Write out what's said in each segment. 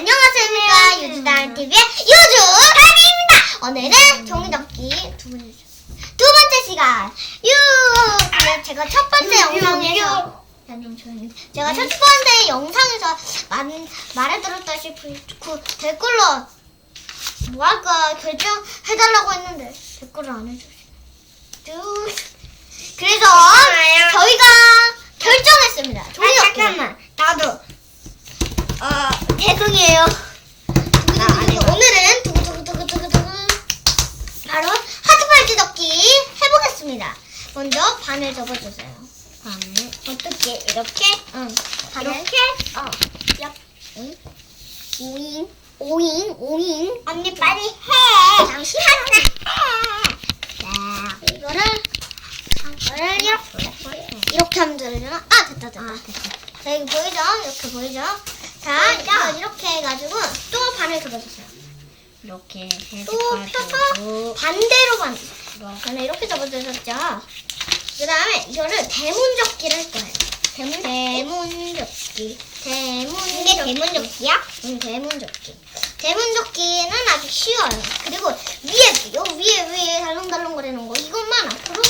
안녕하십니까 유주단 TV의 유주단입니다. 오늘은 종이접기 두 번째 두 번째 시간 유. 근데 제가 첫 번째 영상에서 조용히. 해. 제가 첫 번째 영상에서 만, 말해드렸다시피 그 댓글로 뭐 할까 결정해달라고 했는데 댓글을 안 해주시네. 두. 그래서 저희가 결정했습니다. 종이접기. 나도. 아 죄송해요. 두구두구두구. 오늘은 두구두구두구두구두구 바로 하트팔찌 접기 해보겠습니다. 먼저 반을 접어주세요. 반을 어떻게 이렇게? 응. 이렇게? 어. 얍. 응. 오잉. 오잉. 오잉. 언니 빨리 해. 잠시만요. 자 이거를 이거를 이렇게 이렇게 하면 되려나? 아 됐다 됐다. 자 이거 보이죠? 이렇게 보이죠? 자 이거 이렇게 해가지고 또 반을 접어주세요. 이렇게 또 펴서 반대로 반. 저는 이렇게 접어주셨죠? 그 다음에 이거를 대문 접기를 할 거예요. 대문, 대문 접기. 대문접기. 이게 대문 접기야? 응, 대문 접기. 대문 접기는 아주 쉬워요. 그리고 위에, 요 위에, 위에 달렁달렁거리는 거, 이것만 앞으로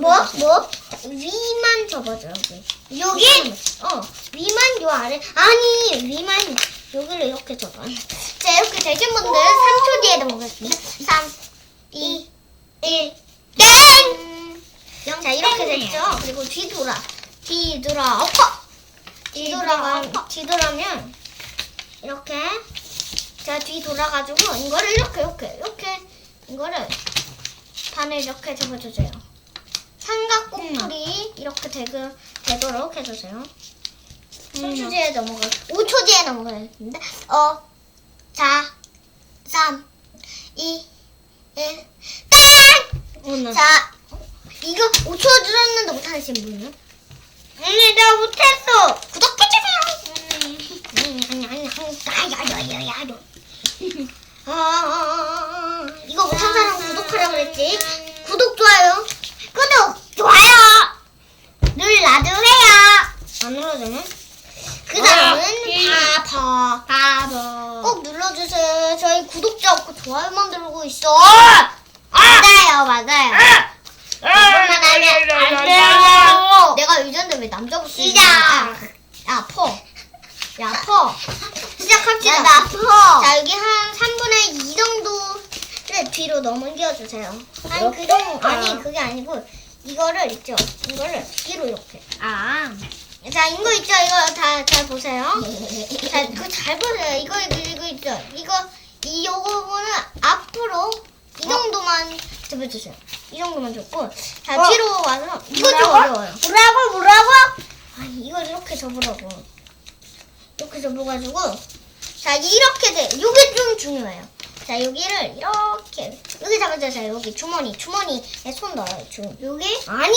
뭐? 뭐? 위만 접어줘, 여기. 여기? 어, 위만 요 아래. 아니, 위만 여기를 이렇게 접어. 자, 이렇게 되신 분들 3초 뒤에 넘어가겠습니다. 3, 2, 1, 땡! 자, 이렇게 됐죠? 그리고 뒤돌아. 뒤돌아, 엎어! 뒤돌아가, 뒤돌아면, 이렇게. 자, 뒤 돌아가지고, 이거를 이렇게, 이렇게, 이렇게, 이거를 반을 이렇게 접어주세요. 삼각 꼬풀이 이렇게 되그, 되도록 해주세요. 3초 뒤에 넘어가, 5초 뒤에 넘어가겠습니다. 어, 자, 3, 2, 1, 땡! 오늘. 자, 이거 5초 들었는데 못하신 분은? 언니 나 못했어. 구독해주세요! 음, 아니, 아니, 아니, 야야야야야. 아, 아, 아, 아, 이거 못한 사람 구독하라 그랬지? 구독, 좋아요. 구독, 좋아요! 눌러주세요! 안 눌러주면? 그 다음은 아, 바보. 바보. 꼭 눌러주세요. 저희 구독자 없고 좋아요만 누르고 있어. 맞아요, 맞아요. 이것만 하면 안 돼요. 내가 유전데 왜 남자 목소리? 시작. 야, 퍼. 야, 퍼. 시작합시다. 나 아파. 자, 여기 한 3분의 2 정도를 뒤로 넘겨주세요. 아니, 그? 정도, 아니, 그게 아니고, 이거를 있죠? 이거를 뒤로 이렇게. 아. 자, 이거 있죠? 이거 다, 잘 보세요. 자, 그거 잘 보세요. 이거, 이거, 이거 있죠? 이거, 이 요거는 앞으로 이 정도만 접어주세요. 이 정도만 접고, 자, 어. 뒤로 와서, 이거 좀 뭐라고? 어려워요. 뭐라고 뭐라고? 아니, 이걸 이렇게 접으라고. 이렇게 접어가지고, 자, 이렇게 돼. 이게 좀 중요해요. 자, 여기를 이렇게, 여기 잡아주세요. 여기 주머니, 주머니에 손 넣어요. 주, 여기? 아니,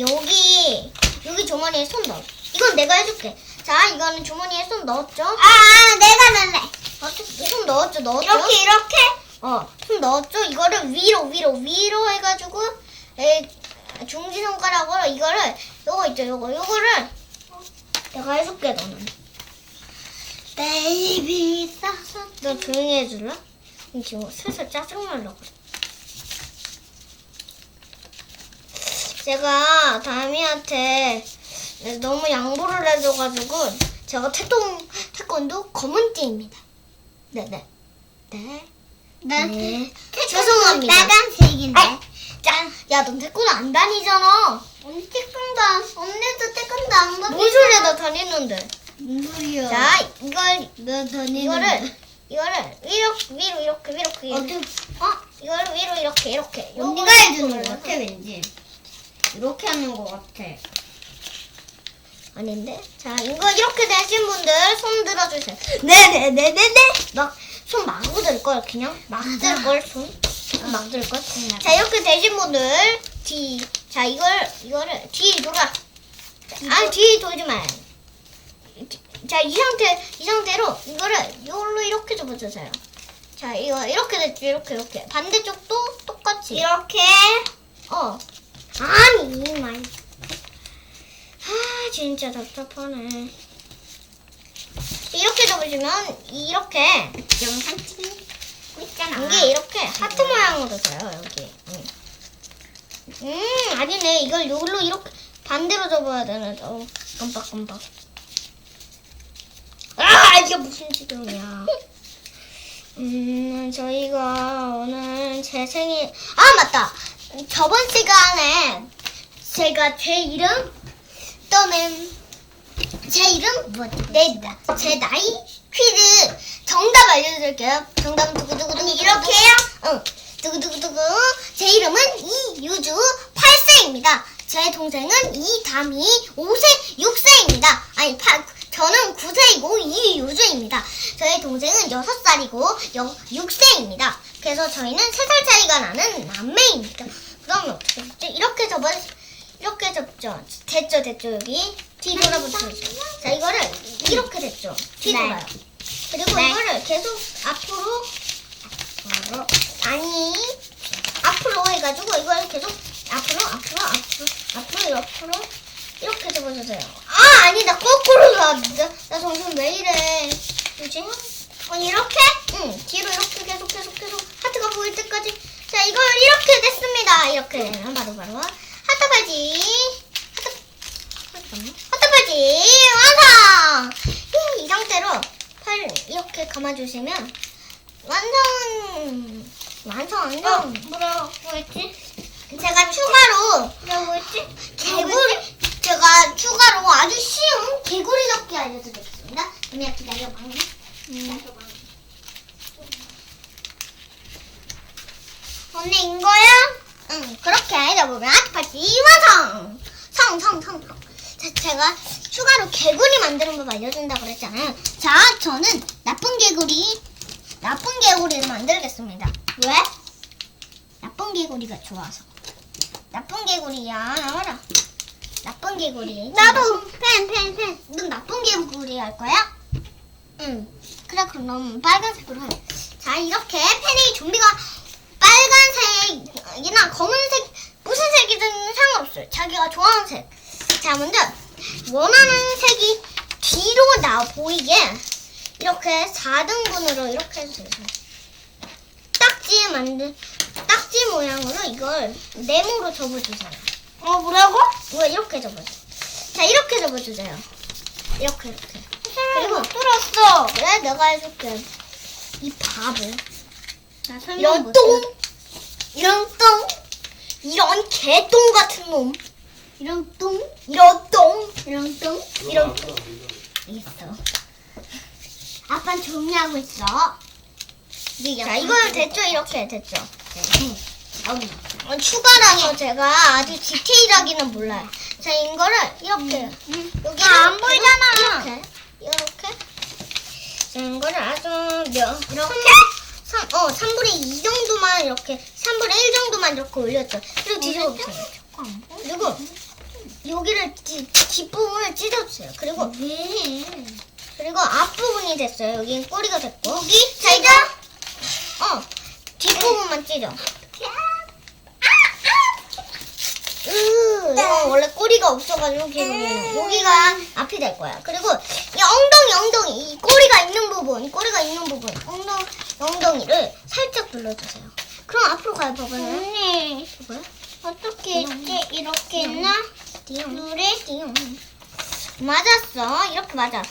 여기. 여기 주머니에 손 넣어. 이건 내가 해줄게. 자, 이거는 주머니에 손 넣었죠? 아 내가 날래. 어떻게 손 넣었죠? 넣었죠? 이렇게 이렇게. 어, 손 넣었죠? 이거를 위로, 위로, 위로 해가지고, 에, 중지 손가락으로 이거를, 요거 있죠? 요거, 요거를, 내가 해줄게, 너는. 베이비 사사. 너 조용히 해줄래? 지금 슬슬 짜증나려 그래. 제가 다미한테 너무 양보를 해줘가지고 제가 태동 태권도 검은 띠입니다. 네네. 네. 난 네. 죄송합니다. 빨간색인데. 아, 자, 야, 넌 태권도 안 다니잖아. 언니 태권도 안- 언니도 태권도 안 가. 뭔 소리야, 나 다니는데. 무슨 소리야? 자, 이걸 너 다니는. 이거를 이거를 위로 위로 이렇게 이렇게 어떻게? 어 이거를 위로 이렇게 이렇게 언니가 요거를 해주는 거 이거를 같아 왠지. 이렇게 하는 거 같아. 아닌데? 자 이거 이렇게 되신 분들 손 들어주세요. 네네네네네. 막 손 마구 들걸 그냥? 막. 들걸 손막 들걸? 자 이렇게 되신 분들 뒤 자 이걸 이거를 뒤 돌아. 아 뒤 돌지 마자이 상태 이 상태로 이거를 이걸로 이렇게 접어주세요. 자 이거 이렇게 됐죠 이렇게 이렇게. 반대쪽도 똑같이. 이렇게. 어. 아니, 말. 아, 진짜 답답하네. 이렇게 접으 보시면 이렇게 영상 찍고 있잖아. 이게 이렇게 하트 모양으로 돼요 여기. 음. 음 아니네 이걸 여기로 이렇게 반대로 접어야 되네. 어 깜빡깜빡. 아 이게 무슨 지경이야. 음 저희가 오늘 제 생일 아 맞다 저번 시간에 제가 제 이름 또는 제 이름 뭐내제 나이 퀴즈 정답 알려드릴게요. 정답은 두구두구두구 아니, 이렇게 해요? 응. 두구두구두구 제 이름은 이유주 8세입니다. 제 동생은 이담이 5세 6세입니다. 아니 8, 저는 9세이고 이유주입니다. 저의 동생은 6살이고 6세입니다. 그래서 저희는 3살 차이가 나는 남매입니다. 어떻게 됐지? 이렇게 접어 이렇게 접죠. 됐죠, 됐죠, 여기. 뒤돌아붙여요. 자, 이거를 이렇게 됐죠. 뒤돌아요. 그리고 네. 이거를 계속 앞으로, 앞으로, 아니, 앞으로 해가지고 이걸 계속 앞으로, 앞으로, 앞으로, 앞으로, 옆으로, 이렇게 접어주세요. 아, 아니, 나 거꾸로 나, 나, 나 정신 왜 이래. 뭐지? 어, 이렇게? 응, 뒤로 이렇게 계속, 계속, 계속 하트가 보일 때까지. 자, 이걸 이렇게 됐습니다. 이렇게. 바로, 바로. 하트 바지. 완성! 히, 이 상태로 팔 이렇게 감아주시면 완성! 완성, 완성. 뭐라고 했지? 제가 추가로 뭐라고 했지? 개구리 제가 추가로 아주 쉬운 개구리 접기 알려드리겠습니다. 그냥 기다려봐. 기다려봐. 언니 인 거야? 응 그렇게 접으면 아트파티 완성! 성, 성, 성, 성. 자, 제가 추가로 개구리 만드는 법 알려준다고 그랬잖아요. 자, 저는 나쁜 개구리, 나쁜 개구리를 만들겠습니다. 왜? 나쁜 개구리가 좋아서. 나쁜 개구리야, 나와라. 나쁜 개구리. 나도 펜, 펜, 펜. 넌 나쁜 개구리 할 거야? 응. 그래, 그럼 빨간색으로 해. 자, 이렇게 펜이 좀비가 빨간 색이나 검은색, 무슨 색이든 상관없어요. 자기가 좋아하는 색. 자, 먼저 원하는 색이 뒤로 나 보이게 이렇게 4등분으로 이렇게 해주세요. 딱지 만든, 딱지 모양으로 이걸 네모로 접어주세요. 어, 뭐라고? 왜 이렇게 접어줘? 자, 이렇게 접어주세요. 이렇게, 이렇게. 그리고 뚫었어. 그래, 내가 해줄게. 이 바보. 나 설명 이런 못 똥! 이런 똥! 이런 개똥 같은 놈! 이런 똥? 이런 똥! 이런 똥? 이런 똥! 있어. 아빠는 조용히 하고 있어. 자, 이걸 됐죠? 이렇게 됐죠? 어, 추가라서 제가 아주 디테일하기는 몰라요. 자, 이거를 이렇게. 여기 안 보이잖아. 이렇게. 이렇게. 자, 이거를 아주 몇. 이렇게? 3, 어, 3분의 2 정도만 이렇게, 3분의 1 정도만 이렇게 올렸죠. 그리고 뒤집어보세요. 그리고 여기를 뒤, 뒷부분을 찢어주세요. 그리고, 왜? 그리고 앞부분이 됐어요. 여긴 꼬리가 됐고. 여기? 자, 이제, 어, 뒷부분만 찢어. 으, 이거 원래 꼬리가 없어가지고 계속 여기가 앞이 될 거야. 그리고 이 엉덩이 엉덩이 이 꼬리가 있는 부분, 이 꼬리가 있는 부분, 엉덩 엉덩이를 살짝 눌러주세요. 그럼 앞으로 가요, 봐봐요. 언니, 봐봐요. 어떻게 있지? 이렇게 있나? 띠용. 누리 띠용. 맞았어. 이렇게 맞아.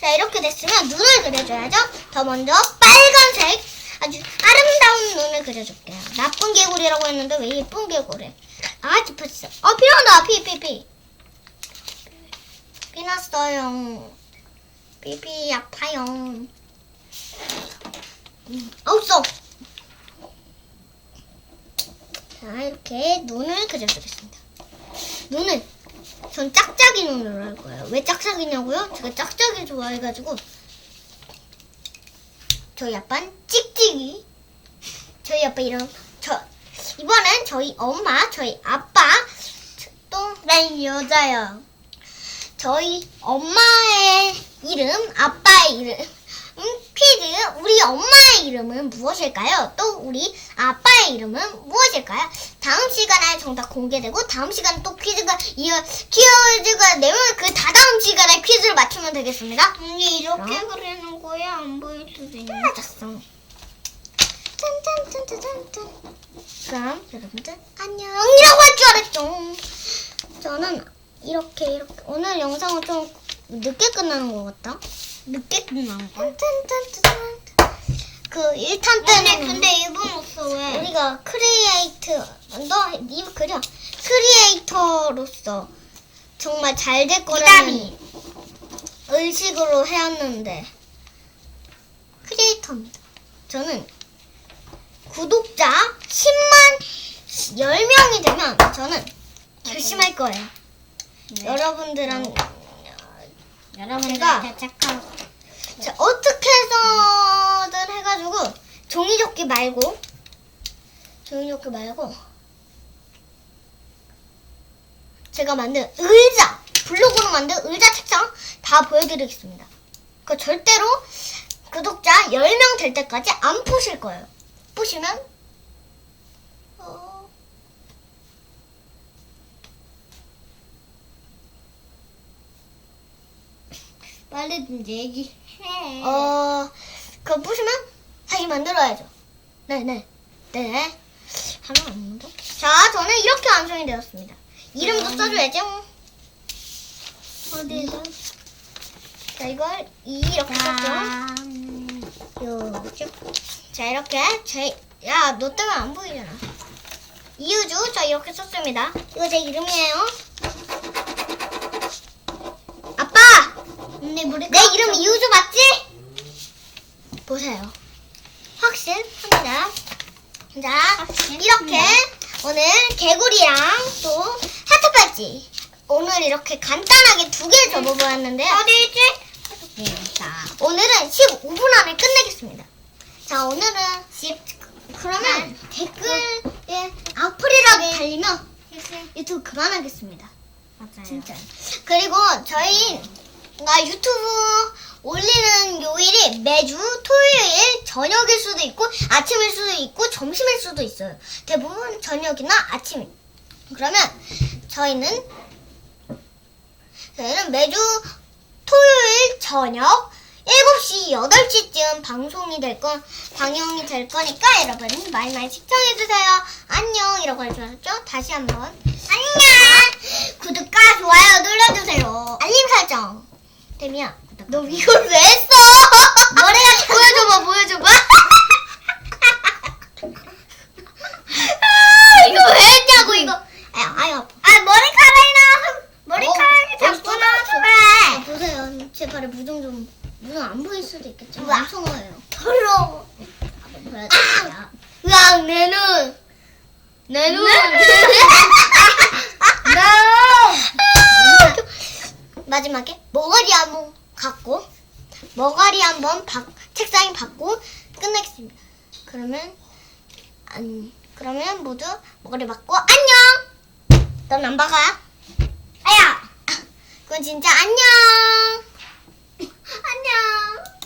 자, 이렇게 됐으면 눈을 그려줘야죠. 더 먼저 빨간색 아주 아름다운 눈을 그려줄게요. 나쁜 개구리라고 했는데 왜 예쁜 개구리? 아, 짚었어. 어, 피 나온다. 피, 피, 피. 피 났어요. 피피 아파요. 음, 없어. 자, 이렇게 눈을 그려주겠습니다. 눈을 전 짝짝이 눈으로 할 거예요. 왜 짝짝이냐고요? 제가 짝짝이 좋아해가지고 저희 아빠는 찍찍이 저희 아빠 이름 저 이번엔 저희 엄마 저희 아빠 또 난 여자야 저희 엄마의 이름 아빠의 이름 음, 퀴즈 우리 엄마의 이름은 무엇일까요? 또 우리 아빠의 이름은 무엇일까요? 다음 시간에 정답 공개되고 다음 시간 또 퀴즈가 이어 퀴즈가 내면 그 다다음 시간에 퀴즈를 맞추면 되겠습니다. 언니 이렇게? 그리는 거야 안 보일 수도 있는. 작성. 짠짠짠짠짠. 그럼 여러분들 안녕이라고 할 줄 알았죠. 저는 이렇게 이렇게 오늘 영상은 좀 늦게 끝나는 것 같다. 늦게 끝난 거. 짠짠짠짠. 그 1탄 언니 때는 근데 일본 없어 왜? 우리가 크리에이터 너이 그려 크리에이터로서 정말 잘 될 거라는. 의식으로 해왔는데 크리에이터입니다. 저는 구독자 10만 10명이 되면 저는 결심할 거예요. 네. 여러분들은 여러분들한테 착한. 자, 어떻게 해서든 해가지고 종이접기 말고 종이접기 말고 제가 만든 의자 블록으로 만든 의자 책상 다 보여드리겠습니다. 그 절대로 구독자 10명 될 때까지 안 푸실 거예요. 푸시면 어... 빨리 좀 얘기해. 어, 그거 부시면 다시 만들어야죠. 네네. 네. 하면 안 만들어? 자, 저는 이렇게 완성이 되었습니다. 이름도 음. 써줘야죠. 어디서? 자, 이걸 이렇게 썼죠. 짠. 요쭉. 자, 이렇게. 제, 야, 너 때문에 안 보이잖아. 이유주, 자, 이렇게 썼습니다. 이거 제 이름이에요. 아빠! 언니 물이 내 이름 이우주 맞지? 보세요. 확실합니다. 자, 이렇게 오늘 개구리랑 또 하트 팔찌. 오늘 이렇게 간단하게 두개 접어보았는데요. 어디 있지? 네, 자. 오늘은 15분 안에 끝내겠습니다. 자, 오늘은 10. 그러면 댓글에 악플이라도 달리면 유튜브 그만하겠습니다. 맞아요. 진짜. 그리고 저희가 유튜브 올리는 요일이 매주 토요일 저녁일 수도 있고 아침일 수도 있고 점심일 수도 있어요. 대부분 저녁이나 아침. 그러면 저희는 저희는 매주 토요일 저녁 7시, 8시쯤 방송이 될 거, 방영이 될 거니까 여러분 많이 많이 시청해주세요. 안녕! 이라고 알았죠? 다시 한 번. 안녕! 구독과 좋아요 눌러주세요. 알림 설정. 데미야, 너 이걸 왜 했어? 머리가 보여줘봐, 보여줘봐. 아, 이거 왜 했냐고, 이거. 아유, 아유. 아 머리카락이 나와서 머리카락이 어, 자꾸 어, 나와서 아, 그래. 보세요. 제 발에 무좀 좀, 무좀 안 보일 수도 있겠죠. 우와. 무서워요. 더러워. 보여드릴게요. 으악, 내 눈. 내 눈. 마지막에 머가리 한번 갖고 머가리 한번 박, 책상에 받고 끝내겠습니다. 그러면 안 그러면 모두 머가리 받고 안녕. 넌 안 박아. 아야. 그건 진짜 안녕.